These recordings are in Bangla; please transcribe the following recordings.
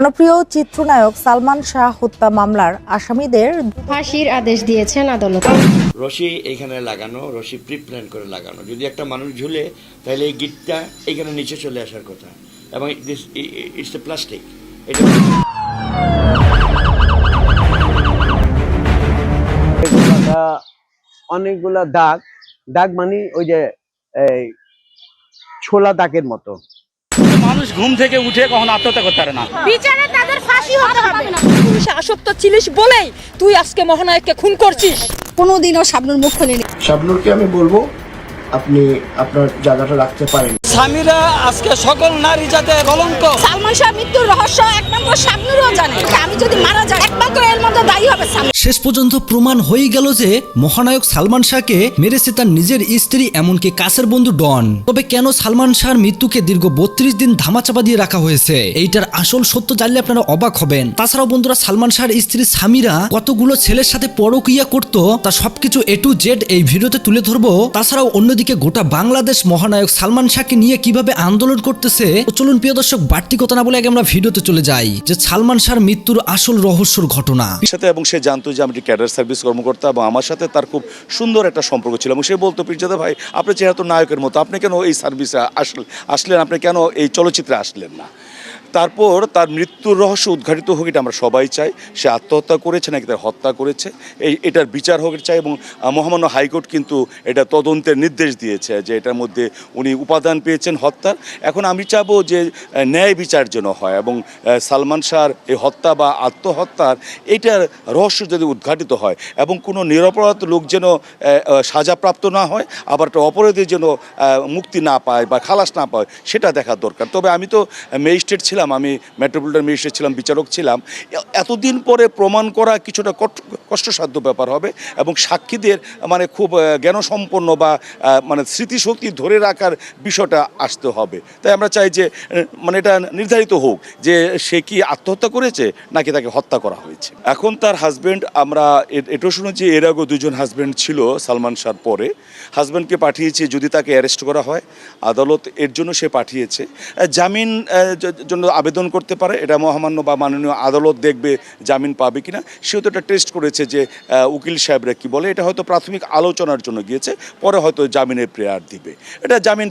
জনপ্রিয় চিত্রনায়ক সালমান শাহ হত্যা মামলার আসামিদের ফাঁসির আদেশ দিয়েছেন আদালত। রশি এখানে লাগানো রশি প্রি প্ল্যান করে লাগানো। যদি একটা মানুষ ঝুলে তাহলে এই গিটটা এখানে নিচে চলে আসার কথা। এবং ইটস এ প্লাস্টিক এটা অনেকগুলা দাগ। দাগ মানে ওই যে এই ছোলা দাগের মতো। মানুষ ঘুম থেকে উঠে কখন আত্মহত্যা করতে পারে না। বিচারে তাদের ফাঁসি হতে হবে। পুলিশে আসক্ত ছিলিস বলেই তুই আজকে মহানায়ককে খুন করছিস। কোনোদিনও শাবনুর মুখ খুলেনি। শাবনুরকে আমি বলব আপনি আপনার জায়গাটা রাখতে পারেন। স্বামীরা আজকে সকল নারী জাতে কলঙ্ক সালমান শাহ মৃত্যুর রহস্য একমাত্র শাবনুরও জানে। আমি যদি মারা যাই একমাত্র এর মধ্যে দায়ী হবে সালমান শেষ পর্যন্ত প্রমাণ হয়ে গেল যে মহানায়ক সালমান শাহকে মেরেছে তার নিজের স্ত্রী, এমনকি কাছের বন্ধু ডন। তবে কেন সালমান শাহর মৃত্যুকে দীর্ঘ বত্রিশ দিন ধামাচাপা দিয়ে রাখা হয়েছে? এইটার আসল সত্য জানলে আপনারা অবাক হবেন। তাছাড়াও বন্ধুরা, সালমান শাহর স্ত্রী সামিরা কতগুলো ছেলের সাথে পরকিয়া করত, তা সবকিছু এ টু জেড এই ভিডিওতে তুলে ধরবো। তাছাড়াও অন্যদিকে গোটা বাংলাদেশ মহানায়ক সালমান শাহকে নিয়ে কীভাবে আন্দোলন করতেছে চলুন প্রিয় দর্শক, বাড়তি কথা না বলে আগে আমরা ভিডিওতে চলে যাই, যে সালমান শাহর মৃত্যুর আসল রহস্যর ঘটনা। সাথে এবং সে জানতো যে আমি ক্যাডার সার্ভিস কর্মকর্তা এবং আমার সাথে তার খুব সুন্দর একটা সম্পর্ক ছিল এবং সে বলতো, পিরজাদা ভাই আপনার চেহারা তো নায়কের মতো, আপনি কেন এই সার্ভিসে আসল, আসলেন? আপনি কেন এই চলচ্চিত্রে আসলেন না? তারপর তার মৃত্যুর রহস্য উদ্ঘাটিত হোক, এটা আমরা সবাই চাই। সে আত্মহত্যা করেছে, নাকি তার হত্যা করেছে। এই, এটার বিচার হোক চাই, এবং মহামান্য হাইকোর্ট কিন্তু এটা তদন্তের নির্দেশ দিয়েছে যে এটার মধ্যে উনি উপাদান পেয়েছেন হত্যার। এখন আমি চাবো যে ন্যায় বিচার যেন হয়, এবং সালমান শাহর এই হত্যা বা আত্মহত্যার এইটার রহস্য যদি উদ্ঘাটিত হয়, এবং কোনো নিরপরাধ লোক যেন সাজাপ্রাপ্ত না হয়, আবার একটা অপরাধী যেন মুক্তি না পায় বা খালাস না পায়, সেটা দেখার দরকার। তবে আমি তো ম্যাজিস্ট্রেট ছিলাম আমি মেট্রোপলিটন ম্যাজিস্ট্রেট ছিলাম, বিচারক ছিলাম। এতদিন পরে প্রমাণ করা কিছুটা কষ্ট- কষ্টসাধ্য ব্যাপার হবে এবং সাক্ষীদের মানে খুব জ্ঞানসম্পন্ন বা মানে স্মৃতিশক্তি ধরে রাখার বিষয়টা আসতে হবে। তাই আমরা চাই যে মানে এটা নির্ধারিত হোক যে সে কি আত্মহত্যা করেছে নাকি তাকে হত্যা করা হয়েছে। এখন তার হাজব্যান্ড আমরা এ- এটাও শুনেছি, এর আগেও দুজন হাজব্যান্ড ছিল সালমান শাহর পরে। হাজব্যান্ডকে পাঠিয়েছে যদি তাকে অ্যারেস্ট করা হয়, আদালত এর জন্য সে পাঠিয়েছে। জামিন জন্য আবেদন করতে পারে, এটা মহামান্য বা মাননীয় আদালত দেখবে জামিন পাবে কিনা। সেও তো এটা টেস্ট করেছে যে উকিল সাহেবরা কি বলে। এটা হয়তো প্রাথমিক আলোচনার জন্য গিয়েছে, পরে হয়তো জামিনের প্রেয়ার দিবে। এটা জামিন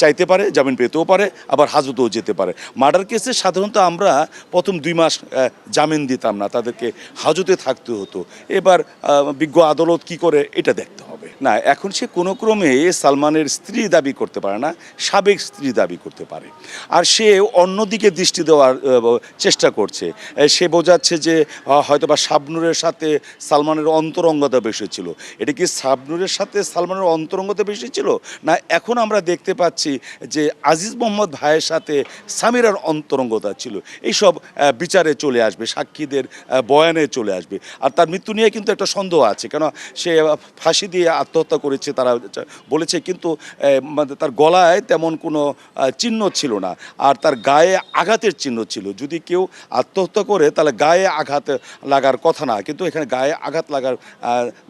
চাইতে পারে, জামিন পেতেও পারে, আবার হাজতেও যেতে পারে। মার্ডার কেসে সাধারণত আমরা প্রথম দুই মাস জামিন দিতাম না, তাদেরকে হাজতে থাকতে হতো। এবার বিজ্ঞ আদালত কি করে, এটা দেখতে হবে। না, এখন সে কোনো ক্রমে সালমানের স্ত্রী দাবি করতে পারে না, সাবেক স্ত্রী দাবি করতে পারে। আর সে অন্যদিকে দৃষ্টি দেওয়ার চেষ্টা করছে। সে বোঝাচ্ছে যে আহ, হয়তোবা শাবনুরের সাথে সালমানের অন্তরঙ্গতা বেশি ছিল। এটা কি শাবনুরের সাথে সালমানের অন্তরঙ্গতা বেশি ছিল? না এখন আমরা দেখতে পাচ্ছি যে আজিজ মোহাম্মদ ভাইয়ের সাথে সামিরার অন্তরঙ্গতা ছিল। এইসব বিচারে চলে আসবে সাক্ষীদের বয়ানে চলে আসবে। আর তার মৃত্যু নিয়ে কিন্তু একটা সন্দেহ আছে। কেন সে ফাঁসি দিয়ে আত্মহত্যা করেছে তারা বলেছে কিন্তু মানে তার গলায় তেমন কোনো চিহ্ন ছিল না। আর তার গায়ে আঘাতের চিহ্ন ছিল। যদি কেউ আত্মহত্যা করে, তাহলে গায়ে আঘাত লাগার কথা না। কিন্তু এখানে গায়ে আঘাত লাগার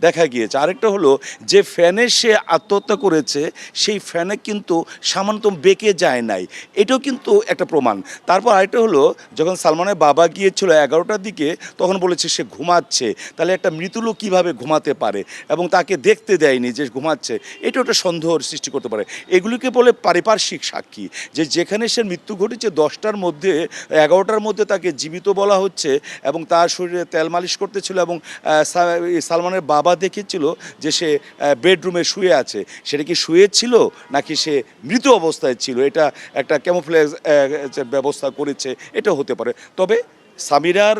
দেখা গিয়েছে। আরেকটা হলো যে ফ্যানে সে আত্মহত্যা করেছে, সেই ফ্যানে কিন্তু সামান্যতম বেঁকে যায় নাই। এটাও কিন্তু একটা প্রমাণ। তারপর আরেকটা হলো, যখন সালমানের বাবা গিয়েছিল এগারোটার দিকে, তখন বলেছে সে ঘুমাচ্ছে। তাহলে একটা মৃত লোক কীভাবে ঘুমাতে পারে? এবং তাকে দেখতে দেয়নি যে ঘুমাচ্ছে। এটা একটা সন্দেহর সৃষ্টি করতে পারে। এগুলিকে বলে পারিপার্শ্বিক সাক্ষী। যে যেখানে সে মৃত্যু ঘটেছে, দশটার মধ্যে, এগারোটার মধ্যে তাকে জীবিত বলা হচ্ছে এবং তার শরীরে তেল মালিশ করতেছিল এবং সালমানের বাবা দেখেছিল যে সে বেডরুমে শুয়ে আছে। সেটা কি শুয়ে ছিল নাকি সে মৃত অবস্থায় ছিল? এটা একটা ক্যামোফ্লেজ ব্যবস্থা করেছে। এটা হতে পারে। তবে সামিরার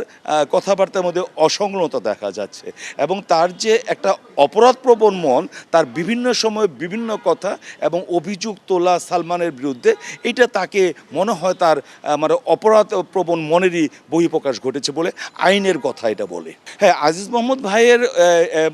কথাবার্তার মধ্যে অসংলতা দেখা যাচ্ছে এবং তার যে একটা অপরাধপ্রবণ মন, তার বিভিন্ন সময় বিভিন্ন কথা এবং অভিযোগ তোলা সালমানের বিরুদ্ধে, এটা তাকে মনে হয় তার মানে অপরাধপ্রবণ মনেরই বহিঃপ্রকাশ ঘটেছে বলে আইনের কথা এটা বলে। হ্যাঁ আজিজ মোহাম্মদ ভাইয়ের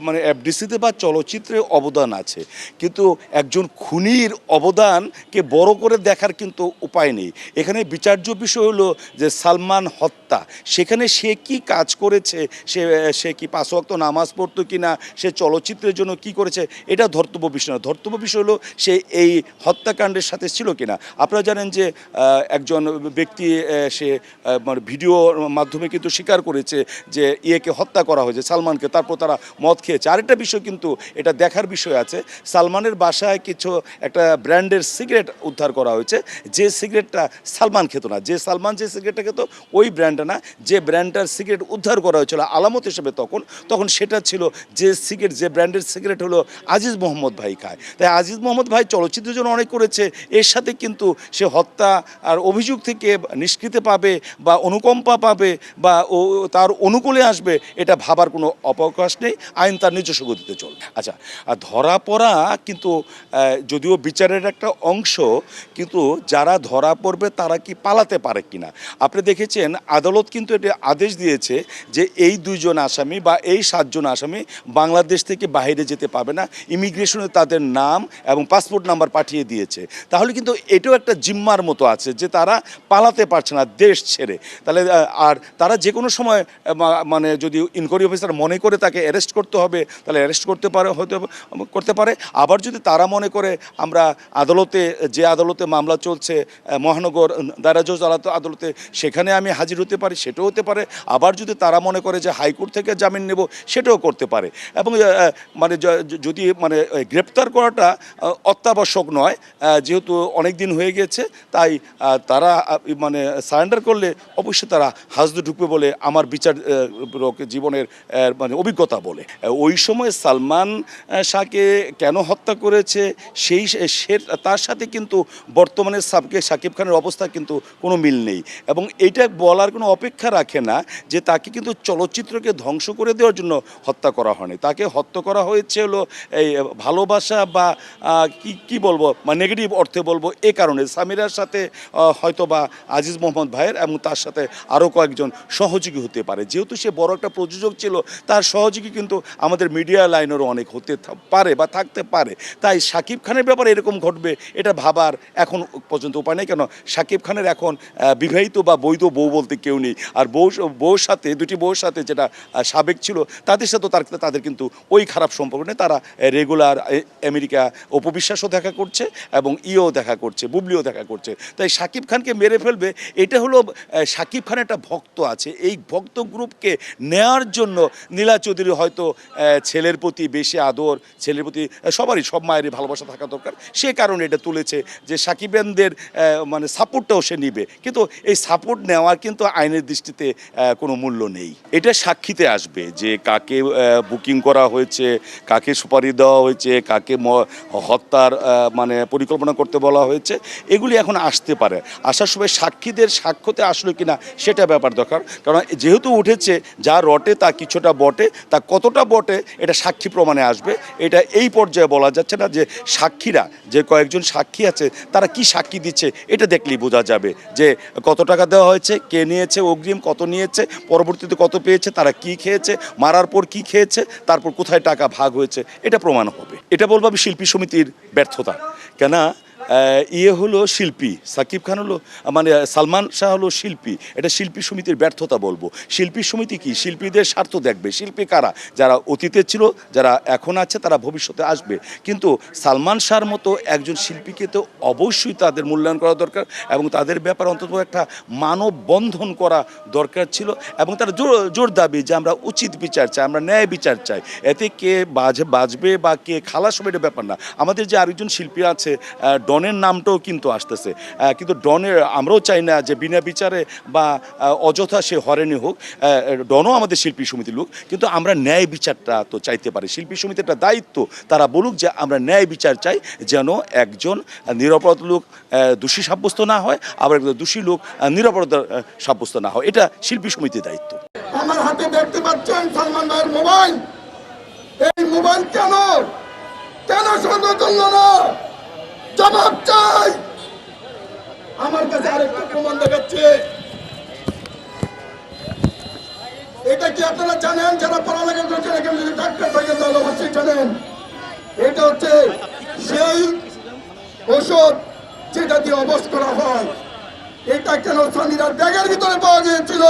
মানে এফডিসিতে বা চলচ্চিত্রে অবদান আছে, কিন্তু একজন খুনির অবদানকে বড় করে দেখার কিন্তু উপায় নেই। এখানে বিচার্য বিষয় হলো যে সালমান হত্যা সেখানে সে কি কাজ করেছে? সে সে কি পাঁচ ওয়াক্ত নামাজ পড়তো কি না সে চলচ্চিত্রের জন্য কি করেছে? এটা ধর্তব্য বিষয় না। ধর্তব্য বিষয় হলো সে এই হত্যাকাণ্ডের সাথে ছিল কিনা? আপনারা জানেন যে একজন ব্যক্তি সে মানে ভিডিওর মাধ্যমে কিন্তু স্বীকার করেছে যে ইয়েকে হত্যা করা হয়েছে, সালমানকে, তারপর তারা মদ খেয়েছে। আরেকটা বিষয় কিন্তু এটা দেখার বিষয় আছে, সালমানের বাসায় কিছু একটা ব্র্যান্ডের সিগারেট উদ্ধার করা হয়েছে, যে সিগারেটটা সালমান খেত না। যে সালমান যে সিগারেটটা খেত, ওই ব্র্যান্ডটা না যে ব্র্যান্ডটার সিগারেট উদ্ধার করা হয়েছিল আলামত হিসেবে তখন তখন সেটা ছিল যে সিগারেট, যে ব্র্যান্ডের সিগারেট হলো আজিজ মোহাম্মদ ভাই খায়। তাই আজিজ মোহাম্মদ ভাই চলচ্চিত্রের জন্য অনেক করেছে, এর সাথে কিন্তু সে হত্যা আর অভিযোগ থেকে নিষ্কৃতি পাবে বা অনুকম্পা পাবে বা ও, তার অনুকূলে আসবে, এটা ভাবার কোনো অপকাশ নেই, আইন তার নিজস্ব গতিতে চলবে। আচ্ছা আর ধরা পড়া কিন্তু যদিও বিচারের একটা অংশ, কিন্তু যারা ধরা পড়বে তারা কি পালাতে পারে কিনা? আপনি দেখেছেন আদালত কিন্তু এটা আদেশ দিয়েছে যে এই দুইজন আসামি বা এই সাতজন আসামি বাংলাদেশ থেকে বাইরে যেতে পারবে না। ইমিগ্রেশনে তাদের নাম এবং পাসপোর্ট নাম্বার পাঠিয়ে দিয়েছে। তাহলে কিন্তু এটাও একটা জিম্মার মতো আছে যে তারা পালাতে পারছে না দেশ ছেড়ে। তাহলে আর তারা যে কোনো সময় মানে যদি ইনকোয়ারি অফিসার মনে করে তাকে অ্যারেস্ট করতে হবে, তাহলে অ্যারেস্ট করতে পারে হতে করতে পারে। আবার যদি তারা মনে করে আমরা আদালতে, যে আদালতে মামলা চলছে মহানগর দায়রা জজ আদালতে সেখানে আমি হাজির হতে পারি সেটাও হতে পারে। আবার যদি তারা মনে করে যে হাইকোর্ট থেকে জামিন নেব, সেটাও করতে পারে। এবং মানে যদি মানে গ্রেপ্তার করাটা অত্যাবশ্যক নয় যেহেতু অনেক দিন হয়ে গেছে তাই তারা মানে সারেন্ডার করলে অবশ্যই তারা হাজতে ঢুকবে বলে আমার বিচার জীবনের মানে অভিজ্ঞতা বলে। ওই সময় সালমান শাহকে কেন হত্যা করেছে, সেই, সে তার সাথে কিন্তু বর্তমানে সাবকে সাকিব খানের অবস্থা কিন্তু কোনো মিল নেই। এবং এইটা বলার কোনো অপেক্ষা রাখে না যে তাকে কিন্তু চলচ্চিত্রকে ধ্বংস করে দেওয়ার জন্য হত্যা করা হয়নি। তাকে হত্যা করা হয়েছে হলো এই ভালোবাসা বা কি কি বলব বা নেগেটিভ অর্থে বলব, এ কারণে। সামিরার সাথে হয়তো বা আজিজ মোহাম্মদ ভাইয়ের এবং তার সাথে আরও কয়েকজন সহযোগী হতে পারে। যেহেতু সে বড় একটা প্রযোজক ছিল, তার সহযোগী কিন্তু আমাদের মিডিয়া লাইনেরও অনেক হতে পারে বা থাকতে পারে। তাই সাকিব খানের ব্যাপারে এরকম ঘটবে, এটা ভাবার এখন পর্যন্ত উপায় নেই। কেন? সাকিব খানের এখন বিবাহিত বা বৈধ বউ বলতে কেউ নেই। আর বউ বউর সাথে, দুটি বউর সাথে যেটা সাবেক ছিল, তাদের সাথে তার, তাদের কিন্তু ওই খারাপ সম্পর্ক নেই। তারা রেগুলার আমেরিকা উপবিশ্বাসও দেখা করছে এবং ইও দেখা করছে, বুবলিও দেখা করছে। তাই সাকিব খানকে মেরে ফেলবে, এটা হলো সাকিব খানের একটা ভক্ত আছে। এই ভক্ত গ্রুপকে নেয়ার জন্য নীলা চৌধুরী হয়তো ছেলের প্রতি বেশি আদর, ছেলের প্রতি সবারই, সব মায়েরই ভালোবাসা থাকা দরকার। সে কারণে এটা তুলেছে যে সাকিবেনদের মানে সাপোর্টটাও সে নিবে। কিন্তু এই সাপোর্ট নেওয়ার কিন্তু আইনের দৃষ্টিতে কোনো মূল্য নেই। এটা সাক্ষীতে আসবে যে কাকে বুকিং করা হয়েছে, কাকে সুপারি দেওয়া হয়েছে, কাকে হত্যার মানে পরিকল্পনা করতে বলা হয়েছে, এগুলি এখন আসতে পারে। আসার সময় সাক্ষীদের সাক্ষ্যতে আসলো কিনা সেটা ব্যাপার দরকার। কারণ যেহেতু উঠেছে, যা রটে তা কিছুটা বটে, তা কতটা বটে, এটা সাক্ষী প্রমাণে আসবে। এটা এই পর্যায়ে বলা যাচ্ছে না যে সাক্ষীরা, যে কয়েকজন সাক্ষী আছে, তারা কি সাক্ষী দিচ্ছে, এটা দেখলেই বোঝা যাবে যে কত টাকা দেওয়া হয়েছে, কে নিয়েছে অগ্রিম কত নিয়েছে, পরবর্তীতে কত পেয়েছে, তারা কি খেয়েছে, মারার পর কি খেয়েছে, তারপর কোথায় টাকা ভাগ হয়েছে, এটা প্রমাণ হবে। এটা বলব আমি শিল্পী সমিতির ব্যর্থতা। কেন ইয়ে হলো শিল্পী, সাকিব খান হলো মানে সালমান শাহ হলো শিল্পী। এটা শিল্পী সমিতির ব্যর্থতা বলব। শিল্পী সমিতি কি? শিল্পীদের স্বার্থ দেখবে। শিল্পী কারা? যারা অতীতে ছিল, যারা এখন আছে, তারা ভবিষ্যতে আসবে। কিন্তু সালমান শাহর মতো একজন শিল্পীকে তো অবশ্যই তাদের মূল্যায়ন করা দরকার এবং তাদের ব্যাপারে অন্তত একটা মানব বন্ধন করা দরকার ছিল এবং তারা জোর জোর দাবি যে আমরা উচিত বিচার চাই, আমরা ন্যায় বিচার চাই। এতে কে বাজ, বাজবে বা কে খালাস হবে, এটা ব্যাপার না। আমাদের যে আরেকজন শিল্পী আছে ডনের নামটাও কিন্তু আসতেছে। কিন্তু ডনের, আমরাও চাই না যে বিনা বিচারে বা অযথা সে হরেনি হোক ডনও আমাদের শিল্পী সমিতির লোক, কিন্তু আমরা ন্যায় বিচারটা তো চাইতে পারি। শিল্পী সমিতির একটা দায়িত্ব, তারা বলুক যে আমরা ন্যায় বিচার চাই যেন একজন নিরাপরাধ লোক দোষী সাব্যস্ত না হয়, আবার একজন দোষী লোক নিরাপরাধ সাব্যস্ত না হয়। এটা শিল্পী সমিতির দায়িত্ব। আমার হাতে দেখতে পাচ্ছেন সালমান ভাইয়ের মোবাইল। এই মোবাইল কেন? কেন না? জবাব চাই। আমার কাছে আরেকটা প্রমাণ দেখাচ্ছে। এটা কি আপনারা জানেন? যারা পড়ালেখা ডাক্তার অবশ্যই জানেন। এটা হচ্ছে সেই ওষুধ যেটা দিয়ে অবশ করা হয়। এটা কেন স্বামীরা ব্যাগের ভিতরে পাওয়া গিয়েছিল?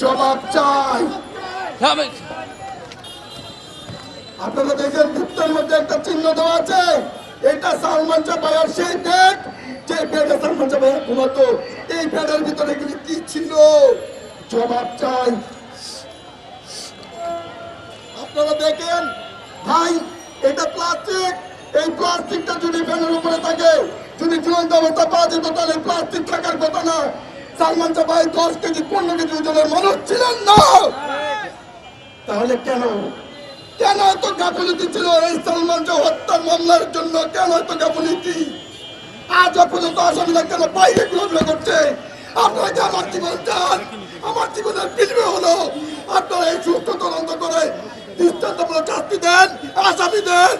জবাব চাই। আপনারা দেখেন ভিত্তের মধ্যে একটা চিহ্ন দেওয়া আছে। এটা সালমান চাপায়ার সেই ব্যাগ যে ব্যাগে সালমান চাপায়া ঘুমাতো, এই ব্যাগের ভিতরে এগুলি কি ছিল? জবাব চাই। আপনারা দেখেন, ভাই, এটা প্লাস্টিক এই প্লাস্টিকটা যদি ফ্যানের উপরে থাকে, যদি ঝুলন্ত অবস্থা পাওয়া যেত, তাহলে প্লাস্টিক থাকার কথা না। সালমান চাপাই দশ কেজি, পনেরো কেজি ওজনের মানুষ ছিলেন না। তাহলে কেন? কেন এত গাফিলতি ছিল এই সালমান হত্যার মামলার জন্য? কেন এত গাফিলতি? আজ পর্যন্ত আসামিরা কেন বাইরে ঘুরে করছে? আপনারা যে আমার জীবন চান? আমার জীবনের বিনিময় হলো। আপনারা এই সুস্থ তদন্ত করে দৃষ্টান্তমূলক শাস্তি দেন, আসামি দেন।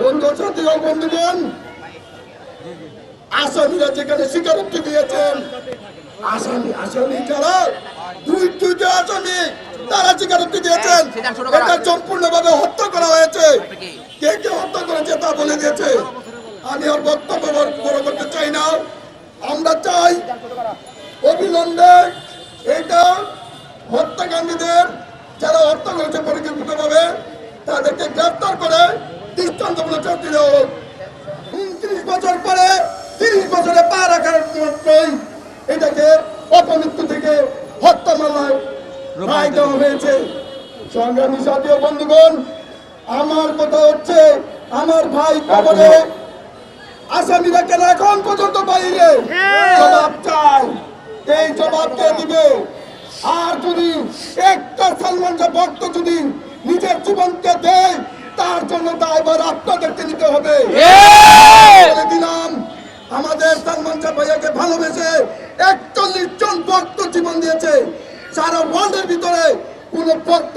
বন্ধু সাথী বন্ধুগণ আসামিরা যেখানে স্বীকারোক্তি দিয়েছেন, আসামি আসামি যারা? দুই দুইটা আসামি। তারা স্বীকারোক্তি দিয়েছেন। এটা সম্পূর্ণভাবে হত্যা করা হয়েছে। কে কে হত্যা করেছে তা বলে দিয়েছে। আমি আর বক্তব্য বড়- করতে চাই না। আমরা চাই অবিলম্বে এটা হত্যাকাণ্ডীদের যারা হত্যা করেছে পরিকল্পিতভাবে তাদেরকে গ্রেফতার করে দৃষ্টান্তমূলক শাস্তি দেওয়া হোক। উনত্রিশ বছর পরে তিরিশ বছরে পা রাখার মাত্রই এটাকে অপমৃত্যু থেকে হত্যা মামলায় রায় দেওয়া হয়েছে। সংগ্রামী সাথী ও বন্ধুগণ আমার কথা হচ্ছে আমার ভাই কবরে আসামিরা কেন এখন পর্যন্ত বাইরে? জবাব চাই এই জবাব কে দিবে। আর যদি একটা সালমান ভক্ত যদি নিজের জীবনকে দেয় তার জন্য দায়ভার আপনাদেরকে নিতে হবে। বলে দিলাম আমাদের সালমান ভাইয়াকে ভালোবেসে একচল্লিশ জন ভক্ত জীবন দিয়েছে। সারা ওয়ার্ল্ডের ভিতরে কোন ভক্ত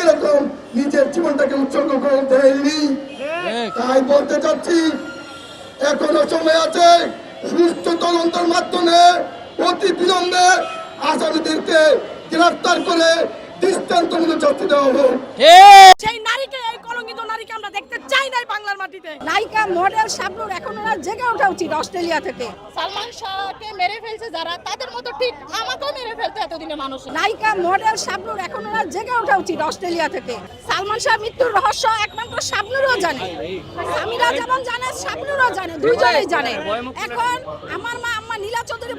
এরকম নিজের জীবনটাকে উৎসর্গ করে দেয়নি। তাই বলতে চাচ্ছি এখনও সময় আছে সুস্থ তদন্তের মাধ্যমে অতি বিলম্বে আসামিদেরকে গ্রেফতার করে দৃষ্টান্তমূলক শাস্তি দেওয়া হোক। সেই নারীকে এই নারীকে আমরা দেখতে চাই নাই বাংলার মাটিতে। নায়িকা মডেল শাবনুর এখন ওনার জেগে ওঠা উচিত অস্ট্রেলিয়া থেকে। সালমান শাহকে মেরে ফেলছে যারা তাদের মতো ঠিক আমাকেও মেরে ফেলতে এতদিনে মানুষ। নায়িকা মডেল শাবনুর এখন ওনার জেগে ওঠা উচিত অস্ট্রেলিয়া থেকে। সালমান শাহ মৃত্যুর রহস্য একমাত্র শাবনুরও জানে। স্বামীরা যেমন জানে শাবনুরও জানে দুইজনেই জানে। এখন আমার মা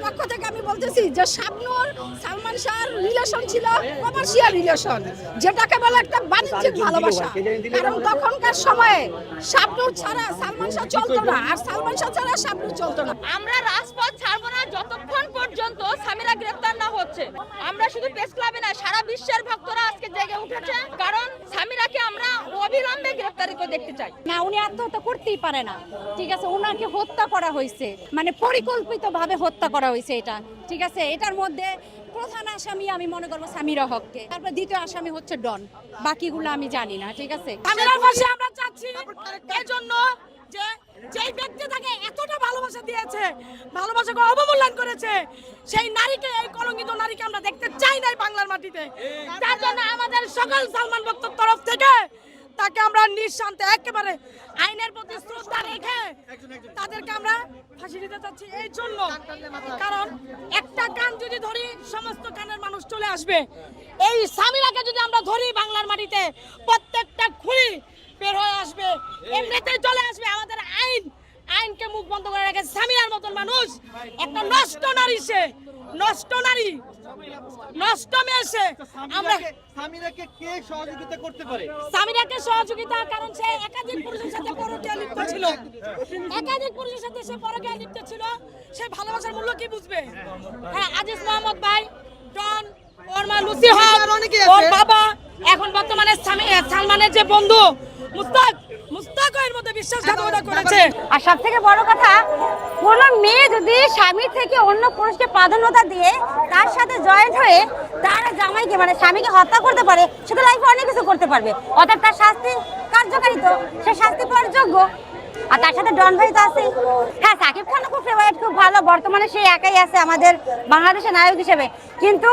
পক্ষ থেকে আমি বলতেছি যে শাবনুর সালমান শাহর রিলেশন ছিল কমার্শিয়াল রিলেশন যেটাকে বলে একটা বাণিজ্যিক ভালোবাসা। কারণ তখনকার সময়ে শাবনুর ছাড়া সালমান শাহ চলতো না আর সালমান শাহ ছাড়া শাবনুর চলতো না। আমরা রাজপথ ছাড়বো না যতক্ষণ পর্যন্ত গ্রেফতার না হচ্ছে। আমরা শুধু প্রেস ক্লাবে না সারা বিশ্বের ভক্তরা আজকে জেগে উঠেছে। কারণ স্বামীরাকে আমরা অবিলম্বে গ্রেফতারি করে দেখতে চাই। না উনি আত্মহত্যা করতেই পারে না। ঠিক আছে ওনাকে হত্যা করা হয়েছে। মানে পরিকল্পিতভাবে হত্যা করা হয়েছে এটা। ঠিক আছে? এটার মধ্যে প্রধান আসামি আমি মনে করব সামিরা হককে। তারপর দ্বিতীয় আসামি হচ্ছে ডন। বাকিগুলো আমি জানি না, ঠিক আছে? আমরা চাচ্ছি যে তাকে এতটা ভালোবাসা দিয়েছে, ভালোবাসাকে করেছে, সেই নারীকে আমরা দেখতে চাই নাই বাংলার মাটিতে। তার জন্য আমাদের সকল সালমান ভক্তর তরফ থেকে তাকে আমরা নিঃশান্তে একেবারে আইনের প্রতি শ্রদ্ধা রেখে তাদেরকে আমরা ফাঁসি দিতে চাচ্ছি। এই জন্য কারণ একটা কান যদি ধরি, সমস্ত কানের মানুষ চলে আসবে। এই স্বামীরাকে যদি আমরা ধরি বাংলার মাটিতে, প্রত্যেকটা খুলি বের হয়ে আসবে। এমনিতেই চলে আসবে। আমাদের আইন, আইনকে মুখ বন্ধ করে রেখে স্বামীর মতন মানুষ, একটা নষ্ট নারী সে নষ্ট নারী। নষ্ট মেয়ে সে আমরা স্বামীরাকে কে সহযোগিতা করতে পারে? স্বামীরাকে সহযোগিতা কারণ সে একাধিক পুরুষের সাথে পরকীয়া লিপ্ত ছিল। একাধিক পুরুষের সাথে সে পরকীয়া লিপ্ত ছিল। সে ভালোবাসার মূল্য কি বুঝবে? হ্যাঁ আজিজ মোহাম্মদ ভাই ডন ওর মা লুসি হক ওর বাবা এখন বর্তমানে সালমানের যে বন্ধু মুস্তাক মুস্তাক মধ্যে বিশ্বাসঘাতকতা করেছে। আর সব থেকে বড় কথা কোনো মেয়ে যদি স্বামীর থেকে অন্য পুরুষকে প্রাধান্যতা দিয়ে তার সাথে জয়েন্ট হয়ে তার জামাইকে মানে স্বামীকে হত্যা করতে পারে সেটা লাইফে অনেক কিছু করতে পারবে। অর্থাৎ তার শাস্তি কার্যকারিত সে শাস্তি পাওয়ার যোগ্য। আর তার সাথে ডন ভাই তো আছে। হ্যাঁ সাকিব খানও খুব ফেভারিট খুব ভালো। বর্তমানে সে একাই আছে আমাদের বাংলাদেশের নায়ক হিসেবে। কিন্তু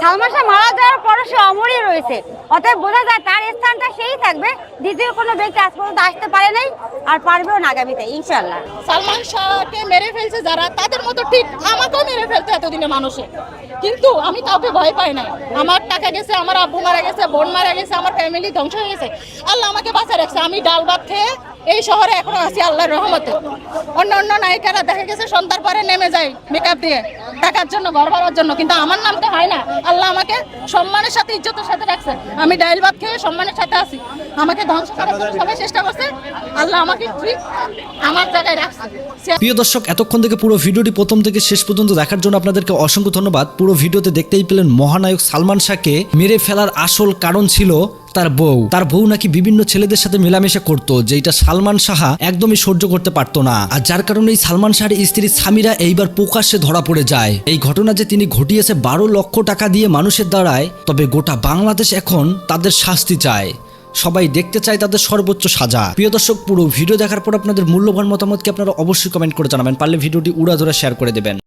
সালমান শাহ মারা যাওয়ার পরও সে অমরই রয়েছে। অতএব বোঝা যায় তার স্থানটা সেই থাকবে। দ্বিতীয় কোনো ব্যক্তি আজ পর্যন্ত আসতে পারে নাই আর পারবেও না আগামীতে ইনশাল্লাহ সালমান শাহকে মেরে ফেলছে যারা, তাদের মতো ঠিক আমাকেও মেরে ফেলতে এতদিনে মানুষে। কিন্তু আমি কাউকে ভয় পাই না আমার টাকা গেছে, আমার আব্বু মারা গেছে, বোন মারা গেছে, আমার ফ্যামিলি ধ্বংস হয়ে গেছে। আল্লাহ আমাকে বাঁচা রাখছে। আমি ডাল ভাত খেয়ে এই শহরে এখনও আছি আল্লাহর রহমতে। অন্য অন্য নায়িকারা দেখা গেছে, সন্ধ্যার পরে নেমে যায় মেকআপ দিয়ে টাকার জন্য, ঘর ভাড়ার জন্য। কিন্তু আমার নামটা হয় না। আল্লাহ আমাকে সম্মানের সাথে, ইজ্জতের সাথে রাখছে। আমি ডাইল ভাত খেয়ে সম্মানের সাথে আছি। আমাকে ধ্বংস করার জন্য সবাই চেষ্টা করছে। আল্লাহ আমাকে আমার জায়গায় রাখছে। প্রিয় দর্শক, এতক্ষণ থেকে পুরো ভিডিওটি প্রথম থেকে শেষ পর্যন্ত দেখার জন্য আপনাদেরকে অসংখ্য ধন্যবাদ। পুরো ভিডিওতে দেখতেই পেলেন মহানায়ক সালমান শাহকে মেরে ফেলার আসল কারণ ছিল তার বউ। তার বউ নাকি বিভিন্ন ছেলেদের সাথে মেলামেশা করত যেটা সালমান শাহ একদমই সহ্য করতে পারতো না। আর যার কারণেই সালমান শাহের স্ত্রী সামিরা এইবার প্রকাশ্যে ধরা পড়ে যায়। এই ঘটনা যে তিনি ঘটিয়েছে বারো লক্ষ টাকা দিয়ে মানুষের দ্বারায়, তবে গোটা বাংলাদেশ এখন তাদের শাস্তি চায়। সবাই দেখতে চায় তাদের সর্বোচ্চ সাজা। প্রিয় দর্শক, পুরো ভিডিও দেখার পর আপনাদের মূল্যবান মতামতকে আপনারা অবশ্যই কমেন্ট করে জানাবেন। পারলে ভিডিওটি উড়া উড়াধুরা শেয়ার করে দেবেন।